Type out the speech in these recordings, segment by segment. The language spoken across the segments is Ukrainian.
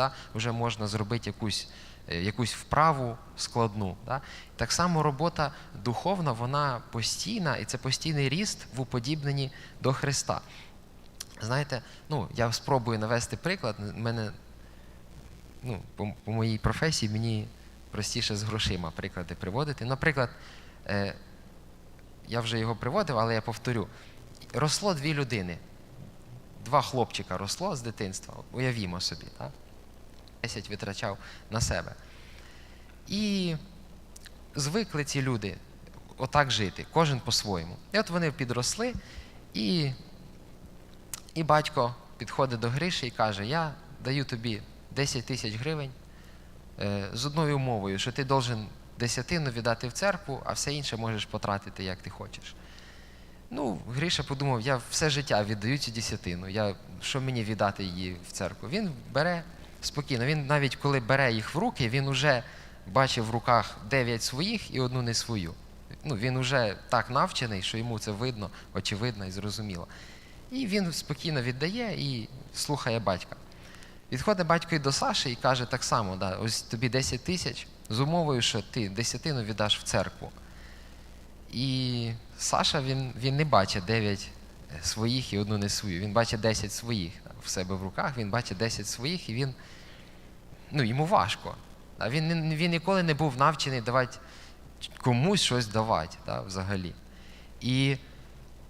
да, вже можна зробити якусь, е, якусь вправу складну. Да. Так само робота духовна, вона постійна, і це постійний ріст в уподібненні до Христа. Знаєте, ну, я спробую навести приклад. Мене ну, по, по моїй професії мені простіше з грошима приклади приводити. Наприклад, е, я вже його приводив, але я повторю. Росло дві людини. Два хлопчика росло з дитинства. Уявімо собі, так? 10 витрачав на себе. І звикли ці люди отак жити, кожен по-своєму. І от вони підросли, і, і батько підходить до Гриші і каже: Я даю тобі 10 тисяч гривень е, з одною умовою, що ти должен десятину віддати в церкву, а все інше можеш потратити, як ти хочеш. Ну, Гриша подумав, я все життя віддаю цю десятину. Я, що мені віддати її в церкву? Він бере спокійно. Він навіть коли бере їх в руки, він уже бачив в руках дев'ять своїх і одну не свою. Ну, він уже так навчений, що йому це видно, очевидно і зрозуміло. І він спокійно віддає і слухає батька. Відходить батько і до Саші і каже так само: да, ось тобі 10 тисяч з умовою, що ти десятину віддаш в церкву. І Саша він, він не бачить 9 своїх і одну не свою. Він бачить 10 своїх в себе в руках, він бачить 10 своїх, і він ну, йому важко. Да? Він, він ніколи не був навчений давати комусь щось давати да, взагалі. І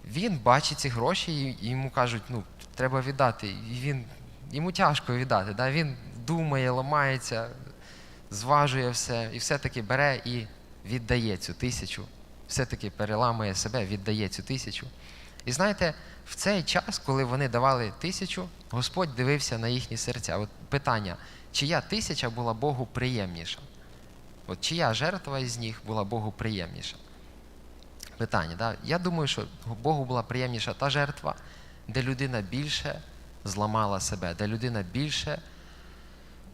він бачить ці гроші, і йому кажуть, ну, треба віддати. І він, йому тяжко віддати. Да? Він думає, ламається, зважує все, і все-таки бере і віддає цю тисячу. Все-таки переламує себе, віддає цю тисячу. І знаєте, в цей час, коли вони давали тисячу, Господь дивився на їхні серця. От питання, чия тисяча була Богу приємніша? От чия жертва із них була Богу приємніша? Питання. Да? Я думаю, що Богу була приємніша та жертва, де людина більше зламала себе, де людина більше,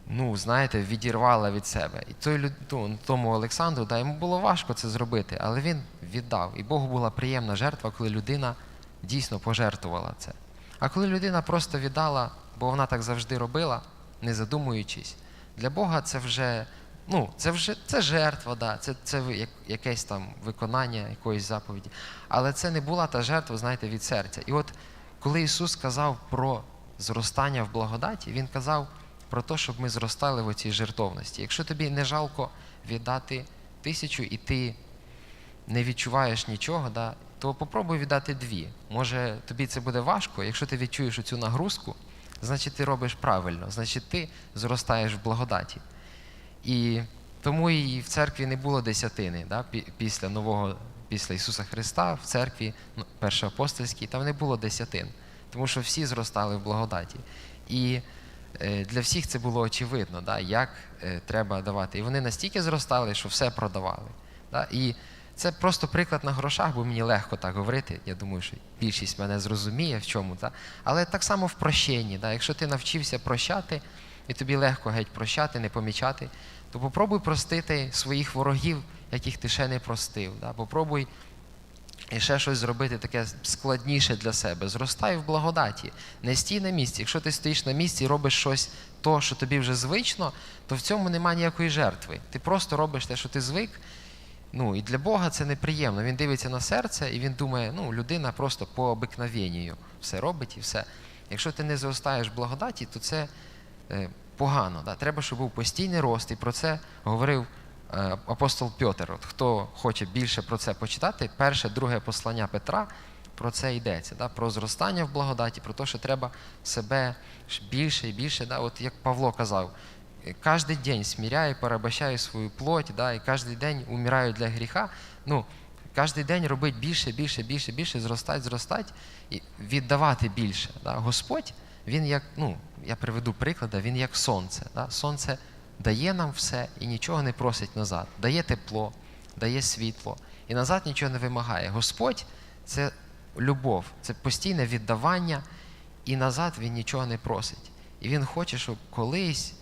ну, знаєте, відірвала від себе. І той, ну, тому Олександру, да, йому було важко це зробити, але він віддав. І Богу була приємна жертва, коли людина дійсно пожертвувала це. А коли людина просто віддала, бо вона так завжди робила, не задумуючись, для Бога це вже, ну, це вже це жертва, да, це, це якесь там виконання якоїсь заповіді. Але це не була та жертва, знаєте, від серця. І от коли Ісус сказав про зростання в благодаті, Він казав про те, щоб ми зростали в цій жертовності. Якщо тобі не жалко віддати тисячу і ти не відчуваєш нічого, да, то попробуй віддати дві. Може, тобі це буде важко. Якщо ти відчуєш цю нагрузку, значить ти робиш правильно, значить ти зростаєш в благодаті. І тому і в церкві не було десятини да, після нового, після Ісуса Христа, в церкві ну, першоапостольській, там не було десятин, тому що всі зростали в благодаті. І е, для всіх це було очевидно, да, як е, треба давати. І вони настільки зростали, що все продавали. Да? І це просто приклад на грошах, бо мені легко так говорити. Я думаю, що більшість мене зрозуміє в чому. Да? Але так само в прощенні. Да? Якщо ти навчився прощати, і тобі легко геть прощати, не помічати, то попробуй простити своїх ворогів, яких ти ще не простив. Да? Попробуй ще щось зробити таке складніше для себе. Зростай в благодаті. Не стій на місці. Якщо ти стоїш на місці і робиш щось, то, що тобі вже звично, то в цьому немає ніякої жертви. Ти просто робиш те, що ти звик. Ну, і для Бога це неприємно. Він дивиться на серце і він думає, ну, людина просто по обикновенню все робить і все. Якщо ти не зростаєш в благодаті, то це е, погано. Да? Треба, щоб був постійний рост. І про це говорив е, апостол Пьотер. От хто хоче більше про це почитати, перше, друге послання Петра про це йдеться. Да? Про зростання в благодаті, про те, що треба себе більше і більше. Да? От як Павло казав, «Е, кожен день смиряю, порабощаю свою плоть, да? і кожен день умираю для гріха. Ну, Кожен день робити більше, більше, більше, більше, зростати, зростати і віддавати більше. Да? Господь, він як, ну, я приведу приклади, він як сонце. Да? Сонце дає нам все і нічого не просить назад. Дає тепло, дає світло і назад нічого не вимагає. Господь це любов, це постійне віддавання, і назад він нічого не просить. І він хоче, щоб колись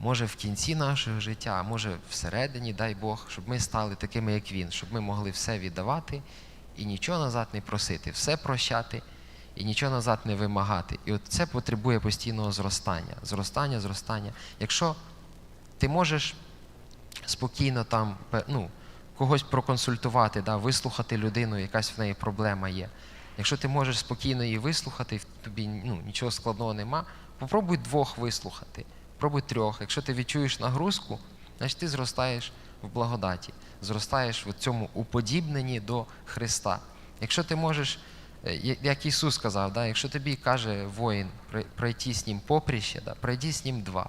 може в кінці нашого життя, може всередині, дай Бог, щоб ми стали такими, як він, щоб ми могли все віддавати і нічого назад не просити, все прощати і нічого назад не вимагати. І от це потребує постійного зростання. Зростання, зростання. Якщо ти можеш спокійно там ну, когось проконсультувати, да, вислухати людину, якась в неї проблема є. Якщо ти можеш спокійно її вислухати, тобі ну, нічого складного нема, попробуй двох вислухати, попробуй трьох. Якщо ти відчуєш нагрузку, значить ти зростаєш в благодаті, зростаєш в цьому уподібненні до Христа. Якщо ти можеш, е, як Ісус сказав, да, якщо тобі каже воїн пройти з ним попріще, да, пройди з ним два.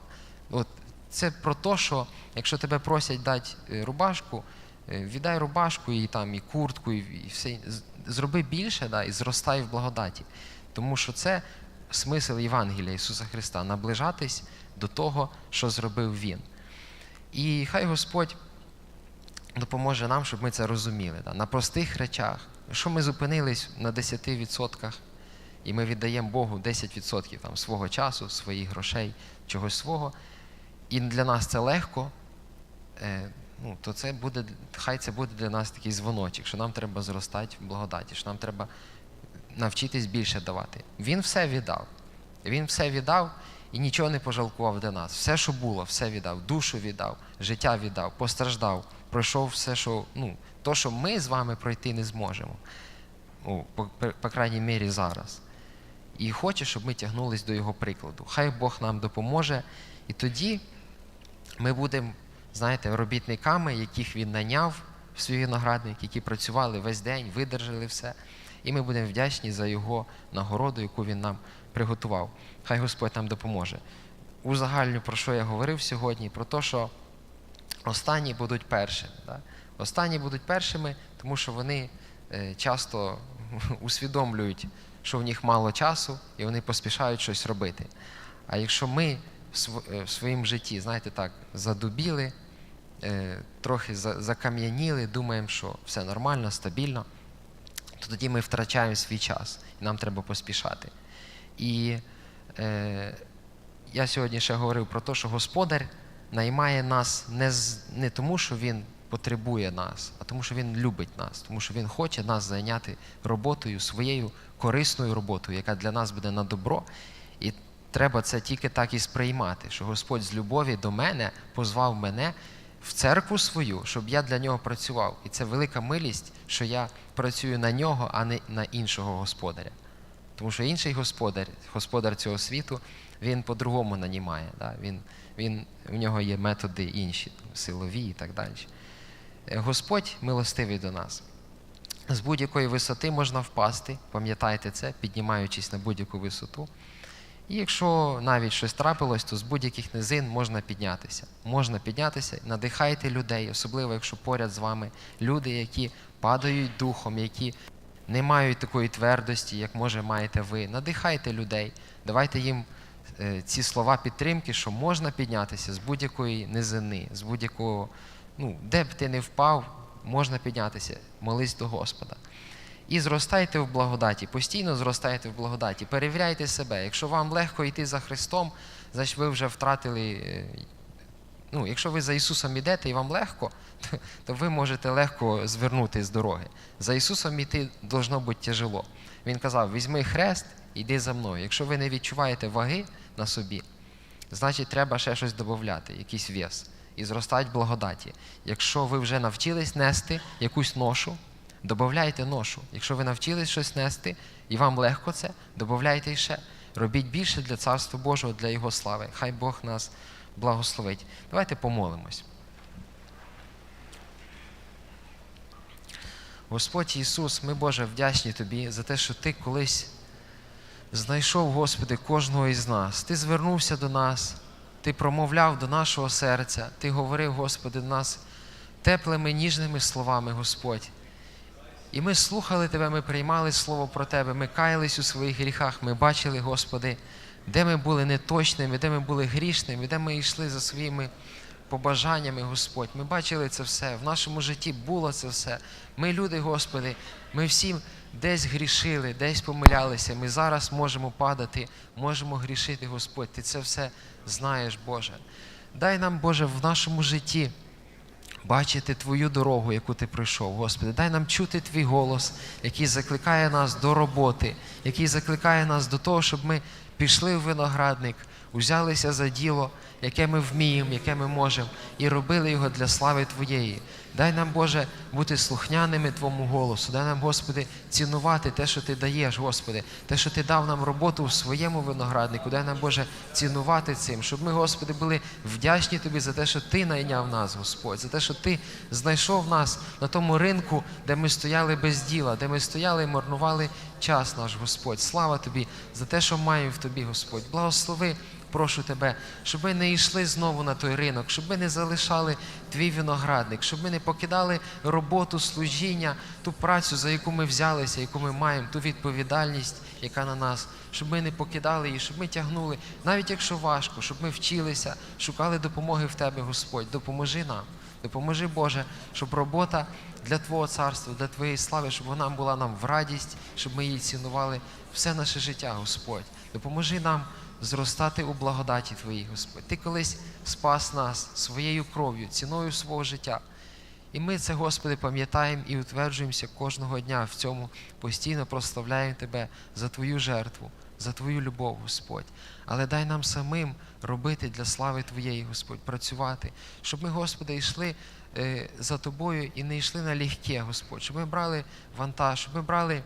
От це про те, що якщо тебе просять дати е, рубашку, е, віддай рубашку і там, і куртку, і все. Зроби більше да, і зростай в благодаті. Тому що це смисл Євангелія Ісуса Христа наближатись до того, що зробив Він. І хай Господь допоможе нам, щоб ми це розуміли. Да, на простих речах. Якщо ми зупинились на 10%, і ми віддаємо Богу 10% там, свого часу, своїх грошей, чогось свого, і для нас це легко, е, ну, то це буде, хай це буде для нас такий дзвоночок, що нам треба зростати в благодаті, що нам треба навчитись більше давати. Він все віддав. Він все віддав і нічого не пожалкував для нас. Все, що було, все віддав, душу віддав, життя віддав, постраждав, пройшов все, що ну, то, що ми з вами пройти не зможемо. Ну, по, по, по крайній мірі зараз. І хоче, щоб ми тягнулись до його прикладу. Хай Бог нам допоможе, і тоді ми будемо, знаєте, робітниками, яких він наняв в свій виноградник, які працювали весь день, видержали все. І ми будемо вдячні за його нагороду, яку він нам приготував. Хай Господь нам допоможе. Узагальню, про що я говорив сьогодні, про те, що останні будуть першими. Да? Останні будуть першими, тому що вони е, часто усвідомлюють, що в них мало часу, і вони поспішають щось робити. А якщо ми в е, своїм житті, знаєте так, задубіли, е, трохи закам'яніли, думаємо, що все нормально, стабільно, то тоді ми втрачаємо свій час, і нам треба поспішати. І е, я сьогодні ще говорив про те, що Господар наймає нас не, з, не тому, що Він потребує нас, а тому, що Він любить нас, тому що Він хоче нас зайняти роботою, своєю корисною роботою, яка для нас буде на добро. І треба це тільки так і сприймати, що Господь з любові до мене позвав мене в церкву свою, щоб я для нього працював. І це велика милість, що я працюю на нього, а не на іншого господаря. Тому що інший господар, господар цього світу, він по-другому нанімає. Да? Він, він, в нього є методи інші, силові і так далі. Е, Господь милостивий до нас. З будь-якої висоти можна впасти, пам'ятайте це, піднімаючись на будь-яку висоту. І якщо навіть щось трапилось, то з будь-яких низин можна піднятися. Можна піднятися, надихайте людей, особливо якщо поряд з вами люди, які падають духом, які не мають такої твердості, як може маєте ви. Надихайте людей, давайте їм е, ці слова підтримки, що можна піднятися з будь-якої низини, з будь-якого, ну, де б ти не впав, можна піднятися, молись до Господа. І зростайте в благодаті, постійно зростайте в благодаті, перевіряйте себе. Якщо вам легко йти за Христом, значить ви вже втратили. е, Ну, якщо ви за Ісусом ідете і вам легко, то, то ви можете легко звернути з дороги. За Ісусом йти должно бути тяжело. Він казав: візьми хрест, йди за мною. Якщо ви не відчуваєте ваги на собі, значить треба ще щось додати, якийсь вес, і зростати в благодаті. Якщо ви вже навчились нести якусь ношу, додавайте ношу. Якщо ви навчились щось нести, і вам легко це, додавайте ще. Робіть більше для Царства Божого, для Його слави. Хай Бог нас благословить. Давайте помолимось. Господь Ісус, ми, Боже, вдячні Тобі за те, що Ти колись знайшов, Господи, кожного із нас. Ти звернувся до нас, Ти промовляв до нашого серця, Ти говорив, Господи, до нас теплими, ніжними словами, Господь. І ми слухали Тебе, ми приймали Слово про Тебе, ми каялись у своїх гріхах, ми бачили, Господи, де ми були неточними, де ми були грішними, де ми йшли за своїми побажаннями, Господь. Ми бачили це все. В нашому житті було це все. Ми, люди, Господи, ми всі десь грішили, десь помилялися. Ми зараз можемо падати, можемо грішити, Господь. Ти це все знаєш, Боже. Дай нам, Боже, в нашому житті бачити Твою дорогу, яку Ти пройшов. Господи, дай нам чути Твій голос, який закликає нас до роботи, який закликає нас до того, щоб ми пішли в виноградник, узялися за діло, яке ми вміємо, яке ми можемо, і робили його для слави Твоєї. Дай нам, Боже, бути слухняними Твому голосу. Дай нам, Господи, цінувати те, що Ти даєш, Господи, те, що Ти дав нам роботу в своєму винограднику. Дай нам, Боже, цінувати цим, щоб ми, Господи, були вдячні Тобі за те, що Ти найняв нас, Господь, за те, що Ти знайшов нас на тому ринку, де ми стояли без діла, де ми стояли і марнували час наш, Господь. Слава Тобі за те, що маємо в Тобі, Господь. Благослови. Прошу тебе, щоб ми не йшли знову на той ринок, щоб ми не залишали твій виноградник, щоб ми не покидали роботу, служіння, ту працю, за яку ми взялися, яку ми маємо, ту відповідальність, яка на нас, щоб ми не покидали її, щоб ми тягнули, навіть якщо важко, щоб ми вчилися, шукали допомоги в тебе, Господь. Допоможи нам, допоможи, Боже, щоб робота для Твого царства, для Твоєї слави, щоб вона була нам в радість, щоб ми її цінували все наше життя, Господь. Допоможи нам зростати у благодаті Твоїй, Господь. Ти колись спас нас своєю кров'ю, ціною свого життя. І ми це, Господи, пам'ятаємо і утверджуємося кожного дня в цьому, постійно прославляємо Тебе за Твою жертву, за Твою любов, Господь. Але дай нам самим робити для слави Твоєї, Господь, працювати, щоб ми, Господи, йшли е, за Тобою і не йшли на легке, Господь, щоб ми брали вантаж, щоб ми брали,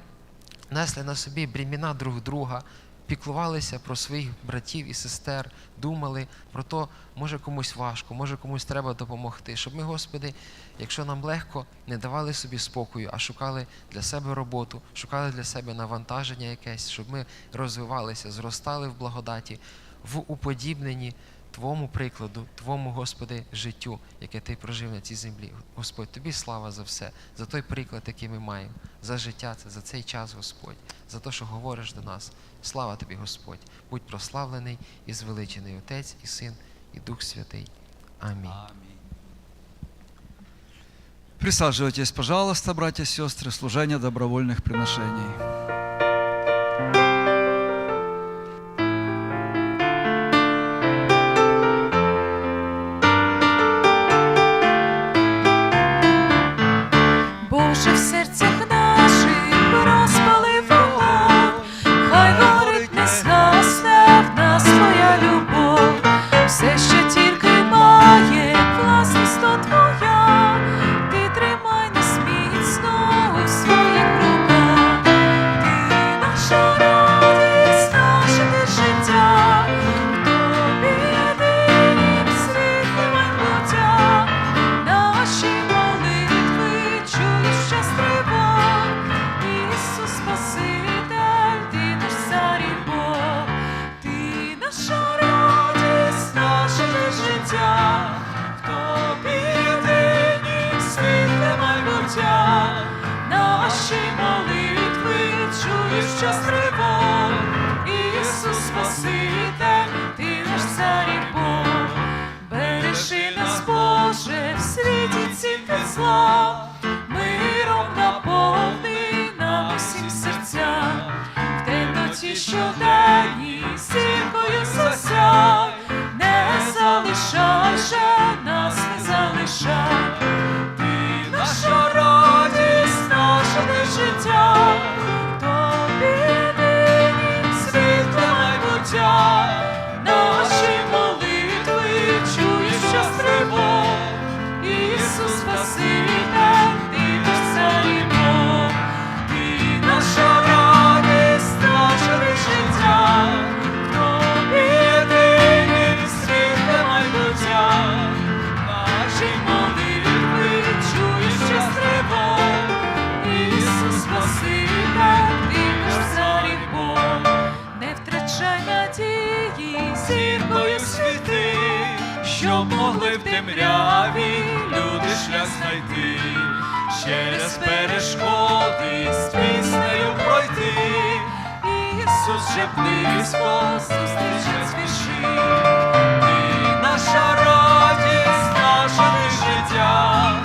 несли на собі бріміна друг друга, піклувалися про своїх братів і сестер, думали про те, може комусь важко, може комусь треба допомогти. Щоб ми, Господи, якщо нам легко, не давали собі спокою, а шукали для себе роботу, шукали для себе навантаження якесь, щоб ми розвивалися, зростали в благодаті, в уподібненні Твому прикладу, Твому, Господи, життю, яке Ти прожив на цій землі. Господь, Тобі слава за все, за той приклад, який ми маємо, за життя, це, за цей час, Господь, за те, що говориш до нас. Слава Тобі, Господь. Будь прославлений і звеличений Отець і Син, і Дух Святий. Амінь. Присаживайтесь, пожалуйста, братья и сестры, служение добровольных приношений. Щоб могли в темряві люди шлях знайти, через перешкоди з піснею пройти. Ісус же близько зустрічать спіши. Ти наша радість, наше життя,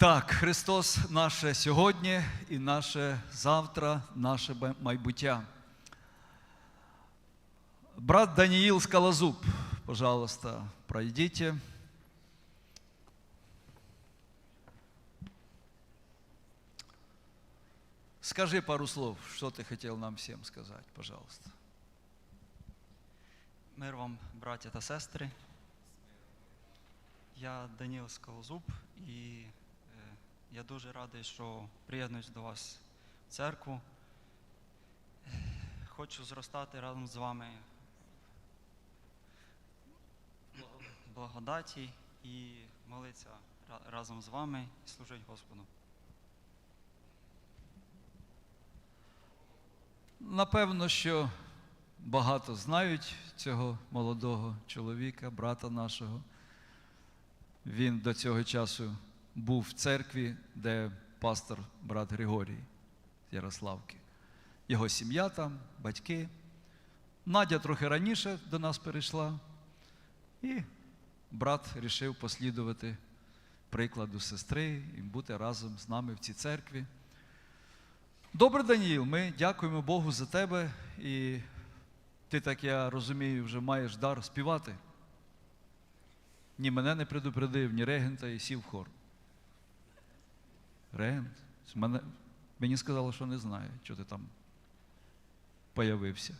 Так, Христос наше сьогодні і наше завтра, наше бе- майбуття. Брат Даниил Скалозуб, пожалуйста, пройдите. Скажи пару слов, что ты хотел нам всем сказать, пожалуйста. Мир вам, браття та сестри. Я Даніл Скалозуб і е, я дуже радий, що приєднуюсь до вас в церкву. Хочу зростати разом з вами благодаті і молитися разом з вами і служити Господу. Напевно, що багато знають цього молодого чоловіка, брата нашого. Він до цього часу був в церкві, де пастор брат Григорій з Ярославки. Його сім'я там, батьки. Надя трохи раніше до нас перейшла, і брат вирішив послідувати прикладу сестри і бути разом з нами в цій церкві. Добре, Даніїл, ми дякуємо Богу за тебе. І ти, так я розумію, вже маєш дар співати. Ні мене не предупредив, ні регента і сів в хор. Регент? Мене, мені сказали, що не знає, що ти там появився.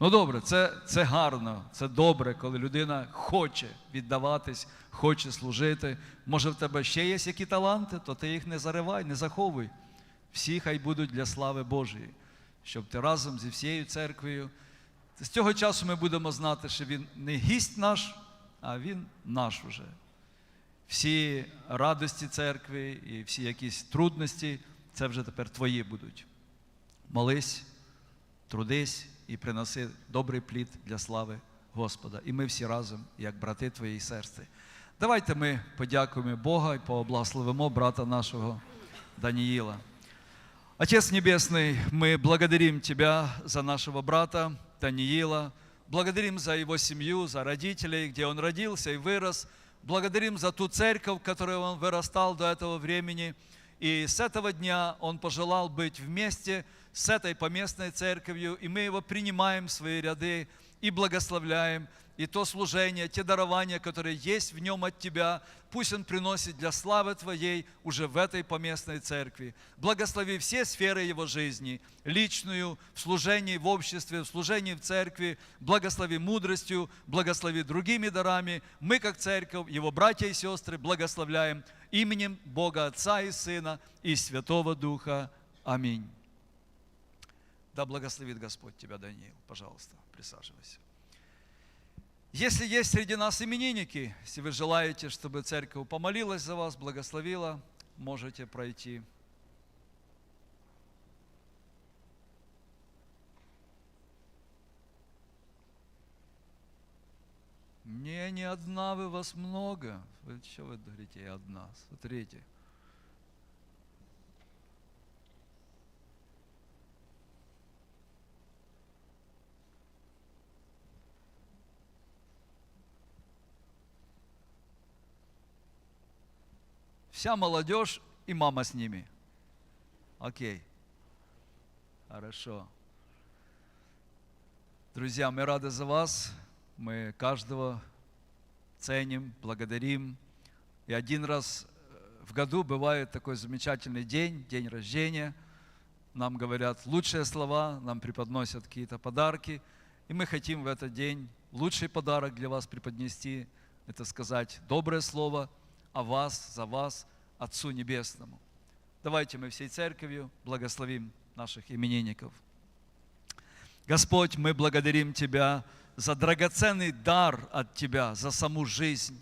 Ну добре, це, це гарно, це добре, коли людина хоче віддаватись, хоче служити. Може, в тебе ще є які таланти, то ти їх не заривай, не заховуй. Всі хай будуть для слави Божої, щоб ти разом зі всією церквою. З цього часу ми будемо знати, що він не гість наш, а він наш уже Всі радості церкви і всі якісь трудності, це вже тепер твої будуть. Молись, трудись і приноси добрий плід для слави Господа. І ми всі разом, як брати твої і сестри. Давайте ми подякуємо Бога і поблагословимо брата нашого Даниила. Отец Небесный, мы благодарим Тебя за нашего брата Даниила, благодарим за его семью, за родителей, где он родился и вырос, благодарим за ту церковь, в которой он вырастал до этого времени. И с этого дня он пожелал быть вместе с этой поместной церковью, и мы его принимаем в свои ряды и благословляем. И то служение, те дарования, которые есть в нем от Тебя, пусть он приносит для славы Твоей уже в этой поместной церкви. Благослови все сферы его жизни, личную, в служении в обществе, в служении в церкви, благослови мудростью, благослови другими дарами. Мы, как церковь, его братья и сестры, благословляем именем Бога Отца и Сына и Святого Духа. Аминь. Да благословит Господь тебя, Даниил. Пожалуйста, присаживайся. Если есть среди нас именинники, если вы желаете, чтобы церковь помолилась за вас, благословила, можете пройти. Не, не одна вы, вас много. Вы что вы говорите, я одна? Смотрите. Вся молодежь и мама с ними. Окей. Хорошо. Друзья, мы рады за вас. Мы каждого ценим, благодарим. И один раз э, в году бывает такой замечательный день, день рождения. Нам говорят лучшие слова, нам преподносят какие-то подарки. И мы хотим в этот день лучший подарок для вас преподнести. Это сказать доброе слово о вас, за вас, Отцу Небесному. Давайте мы всей церковью благословим наших именинников. Господь, мы благодарим Тебя за драгоценный дар от Тебя, за саму жизнь.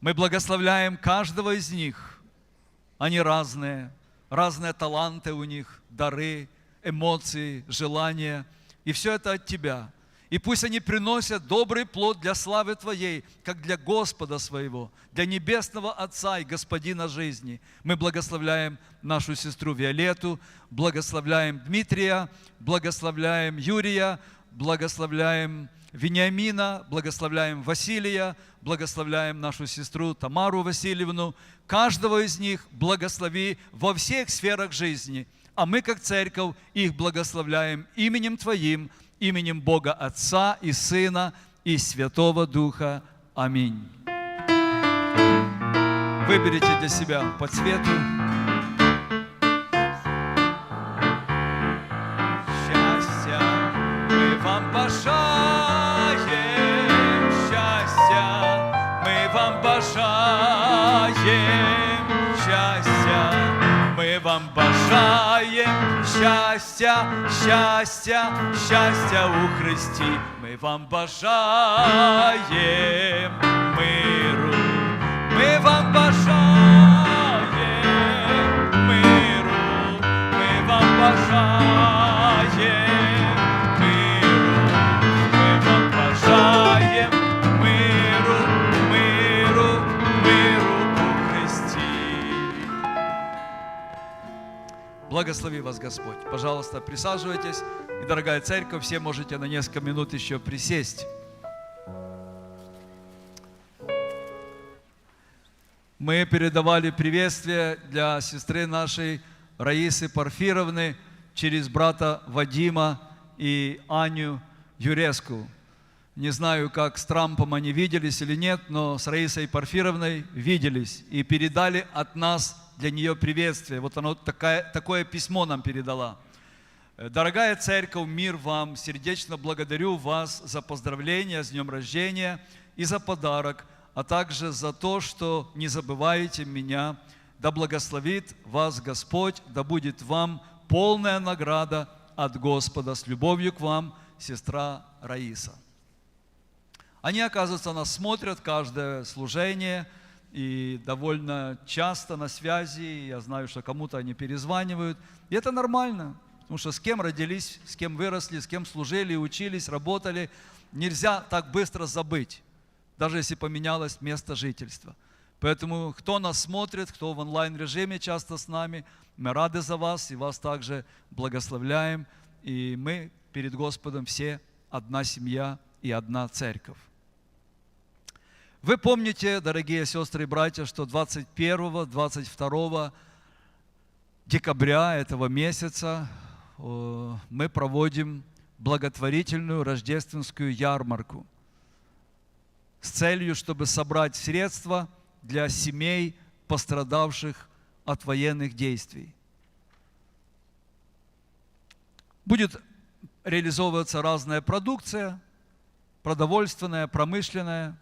Мы благословляем каждого из них. Они разные, разные таланты у них, дары, эмоции, желания. И все это от Тебя. И пусть они приносят добрый плод для славы Твоей, как для Господа своего, для Небесного Отца и Господина жизни. Мы благословляем нашу сестру Виолетту, благословляем Дмитрия, благословляем Юрия, благословляем Вениамина, благословляем Василия, благословляем нашу сестру Тамару Васильевну. Каждого из них благослови во всех сферах жизни. А мы, как церковь, их благословляем именем Твоим, именем Бога Отца и Сына и Святого Духа. Аминь. Выберите для себя по цвету. Счастья мы вам бажаем, счастья мы вам бажаем, счастья мы вам бажаем, счастья, счастья, счастья у Христі. Мы вам бажаем миру, мы вам бажаем миру, ми вам бажаємо Благослови вас Господь. Пожалуйста, присаживайтесь. И, дорогая церковь, все можете на несколько минут еще присесть. Мы передавали приветствие для сестры нашей Раисы Парфировны через брата Вадима и Аню Юреску. Не знаю, как с Трампом они виделись или нет, но с Раисой Парфировной виделись и передали от нас для нее приветствие. Вот оно такая, такое письмо нам передала. Э, Дорогая церковь, мир вам, сердечно благодарю вас за поздравления с днем рождения и за подарок, а также за то, что не забываете меня. Да благословит вас Господь, да будет вам полная награда от Господа. С любовью к вам, сестра Раиса. Они, оказывается, нас смотрят каждое служение и довольно часто на связи. Я знаю, что кому-то они перезванивают. И это нормально, потому что с кем родились, с кем выросли, с кем служили, учились, работали, нельзя так быстро забыть, даже если поменялось место жительства. Поэтому кто нас смотрит, кто в онлайн-режиме часто с нами, мы рады за вас и вас также благословляем. И мы перед Господом все одна семья и одна церковь. Вы помните, дорогие сестры и братья, что 21-22 декабря этого месяца э, мы проводим благотворительную рождественскую ярмарку с целью, чтобы собрать средства для семей, пострадавших от военных действий. Будет реализовываться разная продукция, продовольственная, промышленная,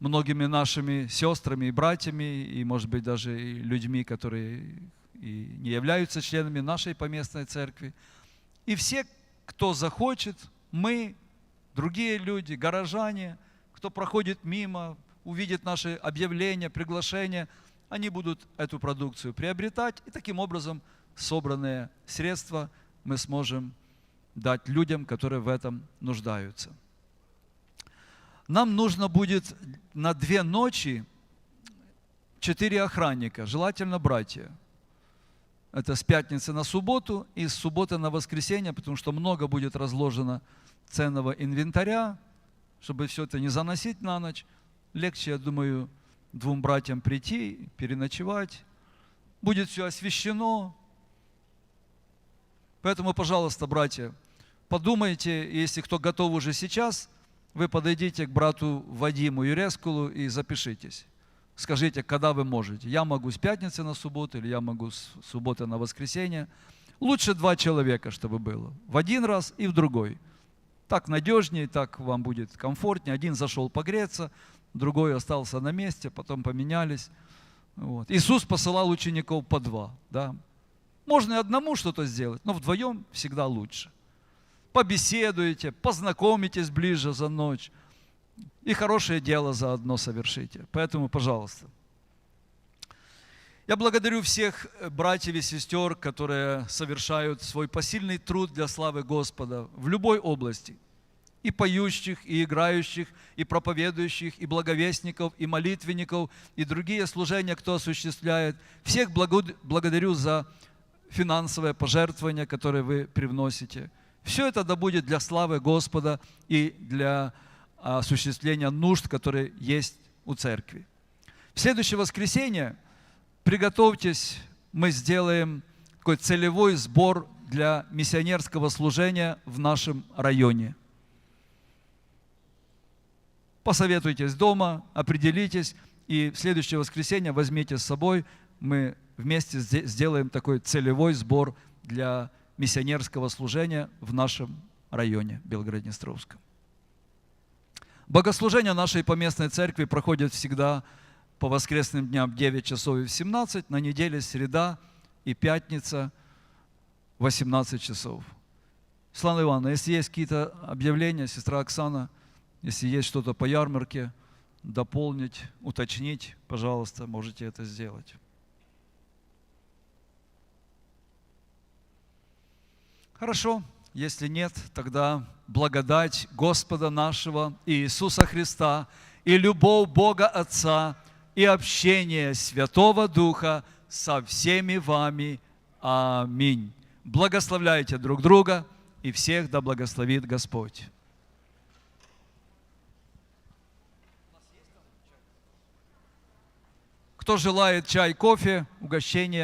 многими нашими сестрами и братьями, и, может быть, даже людьми, которые и не являются членами нашей поместной церкви. И все, кто захочет, мы, другие люди, горожане, кто проходит мимо, увидит наши объявления, приглашения, они будут эту продукцию приобретать, и таким образом собранные средства мы сможем дать людям, которые в этом нуждаются. Нам нужно будет на две ночи четыре охранника, желательно братья. Это с пятницы на субботу и с субботы на воскресенье, потому что много будет разложено ценного инвентаря, чтобы все это не заносить на ночь. Легче, я думаю, двум братьям прийти, переночевать. Будет все освящено. Поэтому, пожалуйста, братья, подумайте, если кто готов уже сейчас, вы подойдите к брату Вадиму Юрескулу и запишитесь. Скажите, когда вы можете. Я могу с пятницы на субботу или я могу с субботы на воскресенье. Лучше два человека, чтобы было. В один раз и в другой. Так надежнее, так вам будет комфортнее. Один зашел погреться, другой остался на месте, потом поменялись. Вот. Иисус посылал учеников по два. Да? Можно и одному что-то сделать, но вдвоем всегда лучше. Побеседуете, познакомитесь ближе за ночь. И хорошее дело заодно совершите. Поэтому, пожалуйста. Я благодарю всех э, братьев и сестер, которые совершают свой посильный труд для славы Господа в любой области. и поющих, и играющих, и проповедующих, и благовестников, и молитвенников, и другие служения, кто осуществляет. Всех благо- благодарю за финансовое пожертвование, которое вы привносите. Все это да будет для славы Господа и для осуществления нужд, которые есть у церкви. В следующее воскресенье приготовьтесь, мы сделаем такой целевой сбор для миссионерского служения в нашем районе. Посоветуйтесь дома, определитесь, и в следующее воскресенье возьмите с собой, мы вместе сде- сделаем такой целевой сбор для миссионерского служения в нашем районе Белгород-Днестровском. Богослужение нашей поместной церкви проходит всегда по воскресным дням в 9 часов и в 17, на неделе среда и пятница 18 часов. Светлана Ивановна, если есть какие-то объявления, сестра Оксана, если есть что-то по ярмарке, дополнить, уточнить, пожалуйста, можете это сделать. Хорошо, если нет, тогда благодать Господа нашего Иисуса Христа и любовь Бога Отца и общение Святого Духа со всеми вами. Аминь. Благословляйте друг друга и всех да благословит Господь. Кто желает чай, кофе, угощение,